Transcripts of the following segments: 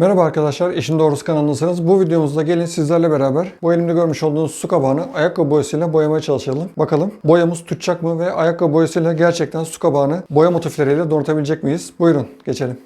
Merhaba arkadaşlar, İşin Doğrusu kanalındasınız. Bu videomuzda gelin sizlerle beraber bu elimde görmüş olduğunuz su kabağını ayakkabı boyasıyla boyamaya çalışalım. Bakalım boyamız tutacak mı ve ayakkabı boyasıyla gerçekten su kabağını boya motifleriyle donatabilecek miyiz? Buyurun geçelim.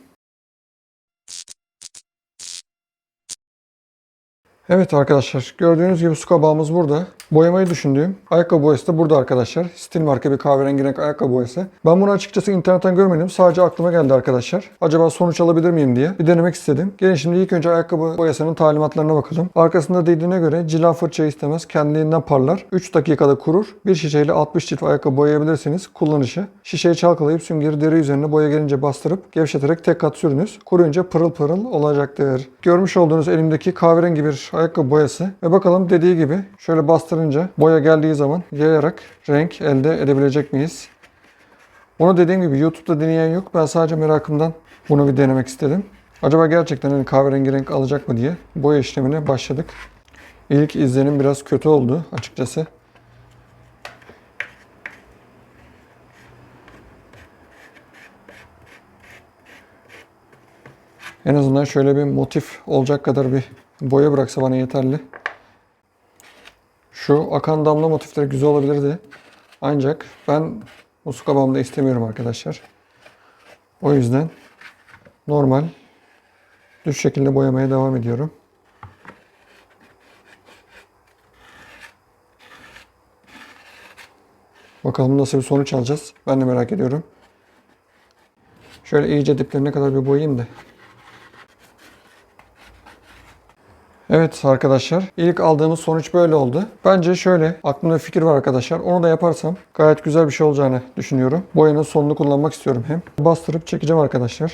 Evet arkadaşlar gördüğünüz gibi su kabağımız burada. Boyamayı düşündüğüm ayakkabı boyası da burada arkadaşlar. Stil marka bir kahverengi renk ayakkabı boyası. Ben bunu açıkçası internetten görmedim. Sadece aklıma geldi arkadaşlar. Acaba sonuç alabilir miyim diye bir denemek istedim. Gelin şimdi ilk önce ayakkabı boyasının talimatlarına bakalım. Arkasında dediğine göre cila fırça istemez. Kendiliğinden parlar. 3 dakikada kurur. Bir şişeyle 60 çift ayakkabı boyayabilirsiniz. Kullanışı. Şişeyi çalkalayıp süngeri deri üzerine boya gelince bastırıp gevşeterek tek kat sürünüz. Kuruyunca pırıl pırıl olacaktır. Görmüş olduğunuz elimdeki kahverengi bir ayakkabı boyası. Ve bakalım dediği gibi şöyle bastırınca boya geldiği zaman yayarak renk elde edebilecek miyiz? Onu dediğim gibi YouTube'da deneyen yok. Ben sadece merakımdan bunu bir denemek istedim. Acaba gerçekten hani kahverengi renk alacak mı diye boya işlemine başladık. İlk izlenim biraz kötü oldu açıkçası. En azından şöyle bir motif olacak kadar bir boya bıraksa bana yeterli. Şu akan damla motifleri güzel olabilirdi. Ancak ben bu su kabağımda istemiyorum arkadaşlar. O yüzden normal düz şekilde boyamaya devam ediyorum. Bakalım nasıl bir sonuç alacağız. Ben de merak ediyorum. Şöyle iyice diplerine kadar bir boyayayım da. Evet arkadaşlar ilk aldığımız sonuç böyle oldu. Bence şöyle aklımda fikir var arkadaşlar. Onu da yaparsam gayet güzel bir şey olacağını düşünüyorum. Boyanın sonunu kullanmak istiyorum hem. Bastırıp çekeceğim arkadaşlar.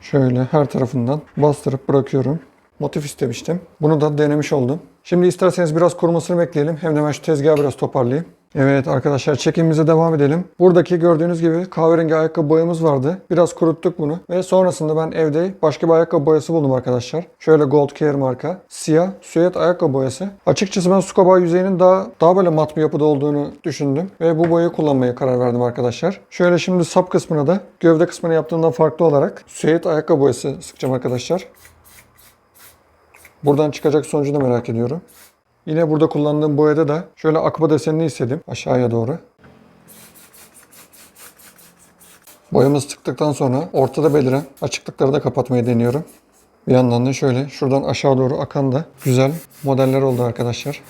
Şöyle her tarafından bastırıp bırakıyorum. Motif istemiştim. Bunu da denemiş oldum. Şimdi isterseniz biraz kurumasını bekleyelim. Hem de ben şu tezgahı biraz toparlayayım. Evet arkadaşlar çekimimize devam edelim. Buradaki gördüğünüz gibi kahverengi ayakkabı boyamız vardı. Biraz kuruttuk bunu. Ve sonrasında ben evde başka bir ayakkabı boyası buldum arkadaşlar. Şöyle Gold Care marka. Siyah süet ayakkabı boyası. Açıkçası ben su kabağı yüzeyinin daha, daha böyle mat bir yapıda olduğunu düşündüm. Ve bu boyayı kullanmaya karar verdim arkadaşlar. Şöyle şimdi sap kısmına da gövde kısmını yaptığımdan farklı olarak süet ayakkabı boyası sıkacağım arkadaşlar. Buradan çıkacak sonucu da merak ediyorum. Yine burada kullandığım boyada da şöyle akba desenini istedim aşağıya doğru. Boyamız çıktıktan sonra ortada beliren açıklıkları da kapatmayı deniyorum. Bir yandan da şöyle şuradan aşağı doğru akan da güzel modeller oldu arkadaşlar.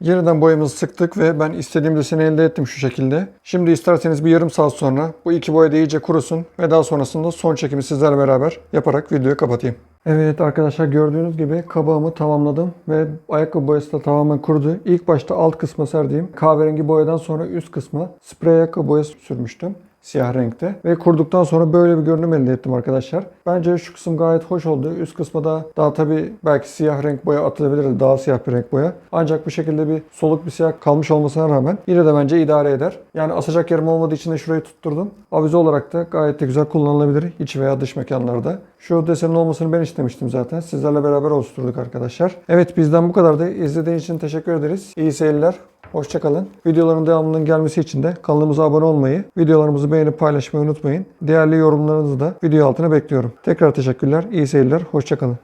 Yeniden boyamızı sıktık ve ben istediğim deseni elde ettim şu şekilde. Şimdi isterseniz bir yarım saat sonra bu iki boya da iyice kurusun ve daha sonrasında son çekimi sizlerle beraber yaparak videoyu kapatayım. Evet arkadaşlar gördüğünüz gibi kabağımı tamamladım ve ayakkabı boyası da tamamen kurudu. İlk başta alt kısma serdiğim kahverengi boyadan sonra üst kısma sprey ayakkabı boyası sürmüştüm siyah renkte. Ve kurduktan sonra böyle bir görünüm elde ettim arkadaşlar. Bence şu kısım gayet hoş oldu. Üst kısma da daha tabi belki siyah renk boya atılabilirdi. Daha siyah bir renk boya. Ancak bu şekilde bir soluk bir siyah kalmış olmasına rağmen yine de bence idare eder. Yani asacak yerim olmadığı için de şurayı tutturdum. Avize olarak da gayet de güzel kullanılabilir iç veya dış mekanlarda. Şu desenin olmasını ben istemiştim zaten. Sizlerle beraber oluşturduk arkadaşlar. Evet bizden bu kadar da izlediğiniz için teşekkür ederiz. İyi seyirler. Hoşçakalın. Videoların devamının gelmesi için de kanalımıza abone olmayı, videolarımızı beğenip paylaşmayı unutmayın. Değerli yorumlarınızı da video altına bekliyorum. Tekrar teşekkürler. İyi seyirler. Hoşçakalın.